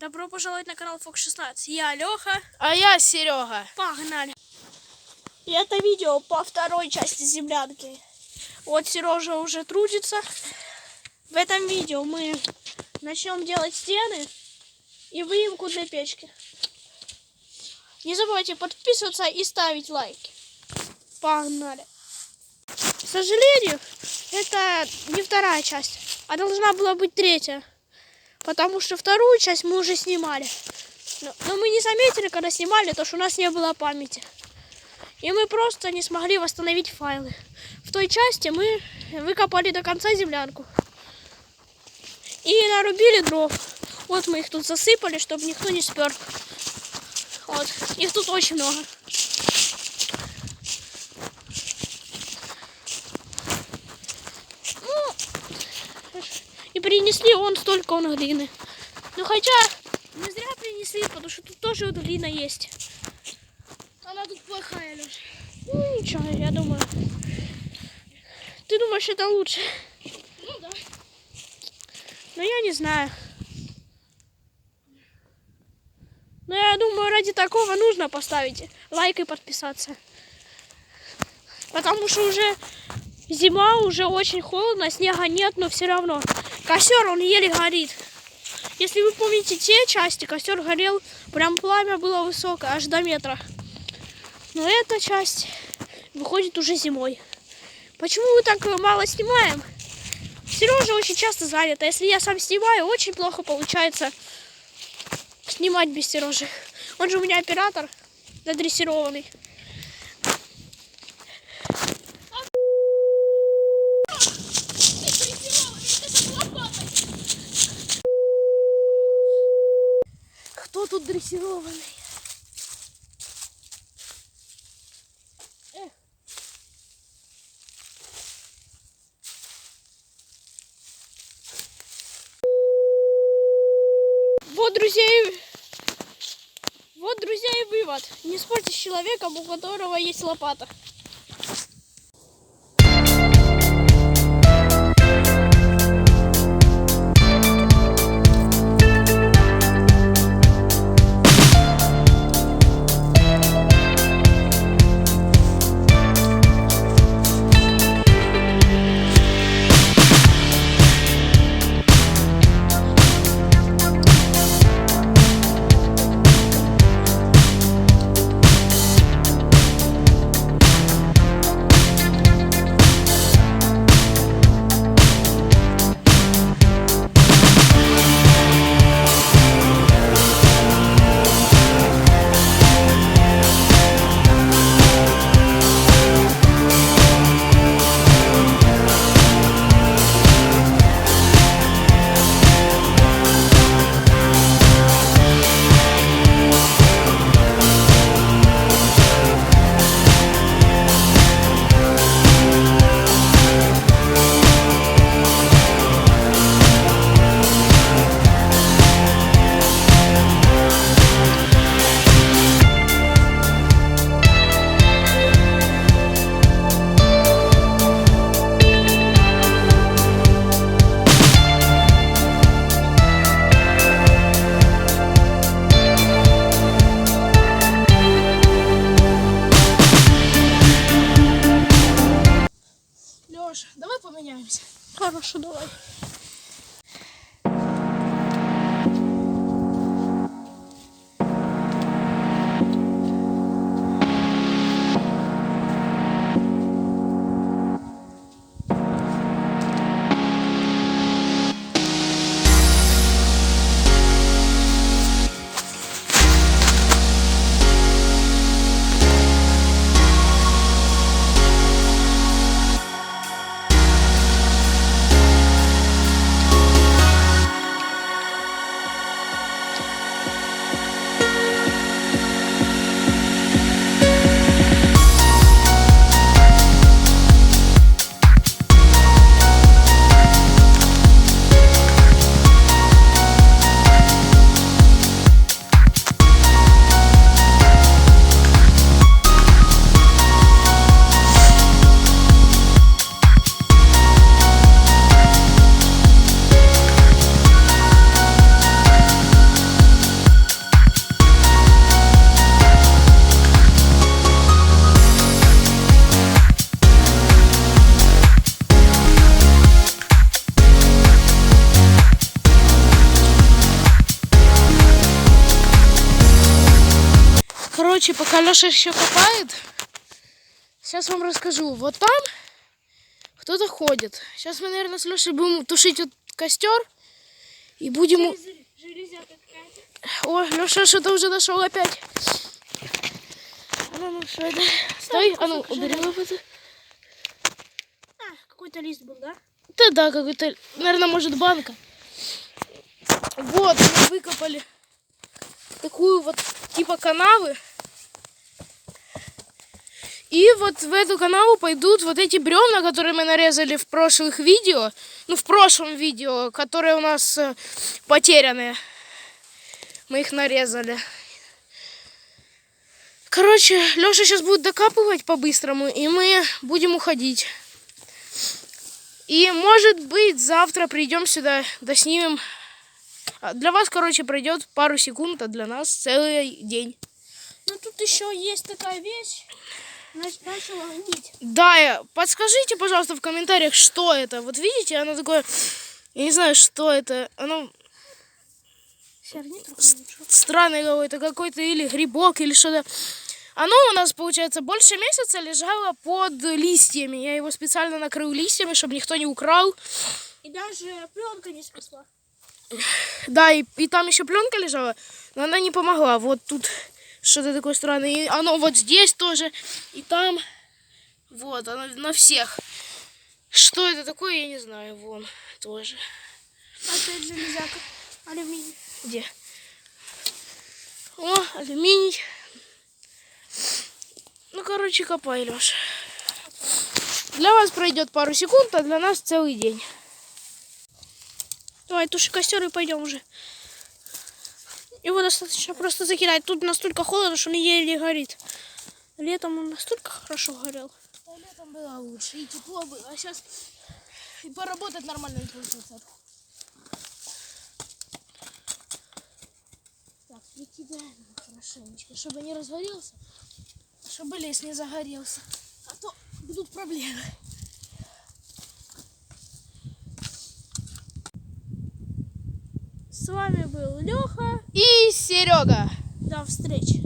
Добро пожаловать на канал Fox 16. Я Леха. А я Серега. Погнали. И это видео по второй части землянки. Вот Сережа уже трудится. В этом видео мы начнем делать стены и выемку для печки. Не забывайте подписываться и ставить лайки. Погнали. К сожалению, это не вторая часть, а должна была быть третья. Потому что вторую часть мы уже снимали. Но, но мы не заметили, когда снимали, то что у нас не было памяти. И мы просто не смогли восстановить файлы. В той части мы выкопали до конца землянку. И нарубили дров. Вот мы их тут засыпали, чтобы никто не спер. Вот. Их тут очень много. Ну, и принесли он столько он глины. Ну хотя не зря принесли, потому что тут тоже вот глина есть. Она тут плохая, Леш. Ну ничего, я думаю. Ты думаешь, это лучше? Ну да. Но я не знаю. Но я думаю, ради такого нужно поставить лайк и подписаться. Потому что уже зима, уже очень холодно, снега нет, но все равно. Костер, он еле горит. Если вы помните те части, костер горел, прям пламя было высокое, аж до метра. Но эта часть выходит уже зимой. Почему мы так мало снимаем? Сережа очень часто занят, а если я сам снимаю, очень плохо получается снимать без Сережи. Он же у меня оператор надрессированный. Тут дрессированный? Эх. Вот, друзья, и... вот, друзья, и вывод. Не спорьте с человеком, у которого есть лопата. Хорош, давай поменяемся. Хорошо, давай. Короче, пока Леша еще копает, сейчас вам расскажу. Вот там кто-то ходит. Сейчас мы, наверное, с Лешей будем тушить вот костер и будем... О, Леша что-то уже нашел опять. А ну, ну, что это? Стой, а ну, убери лопату. А, какой-то лист был, да? Да, да, какой-то, наверное, может, банка. Вот, мы выкопали такую вот, типа, канавы. И вот в эту канаву пойдут вот эти бревна, которые мы нарезали в прошлых видео. Ну, в прошлом видео, которые у нас э, потерянные. Мы их нарезали. Короче, Леша сейчас будет докапывать по-быстрому, и мы будем уходить. И, может быть, завтра придем сюда, доснимем. А Для вас, короче, пройдет пару секунд, а для нас целый день. Ну тут еще есть такая вещь. Нач- Начала гнить. Да, подскажите, пожалуйста, в комментариях, что это. Вот видите, оно такое, я не знаю, что это. Оно странное какое-то, какой-то или грибок, или что-то. Оно у нас, получается, больше месяца лежало под листьями. Я его специально накрыл листьями, чтобы никто не украл. И даже пленка не спасла. Да, и, и там еще пленка лежала, но она не помогла. Вот тут что-то такое странное. И оно вот здесь тоже, и там. Вот, оно на всех. Что это такое, я не знаю. Вон тоже. Опять железяка. Алюминий. Где? О, алюминий. Ну, короче, копай, Леша. Для вас пройдет пару секунд, а для нас целый день. Давай, туши костер и пойдем уже. Его достаточно просто закидать. Тут настолько холодно, что он еле горит. Летом он настолько хорошо горел. А летом было лучше, и тепло было, а сейчас и поработать нормально не получится. Так, прикидаем хорошенечко, чтобы не развалился, чтобы лес не загорелся. А то будут проблемы. С вами был Леха. И Серега. До встречи.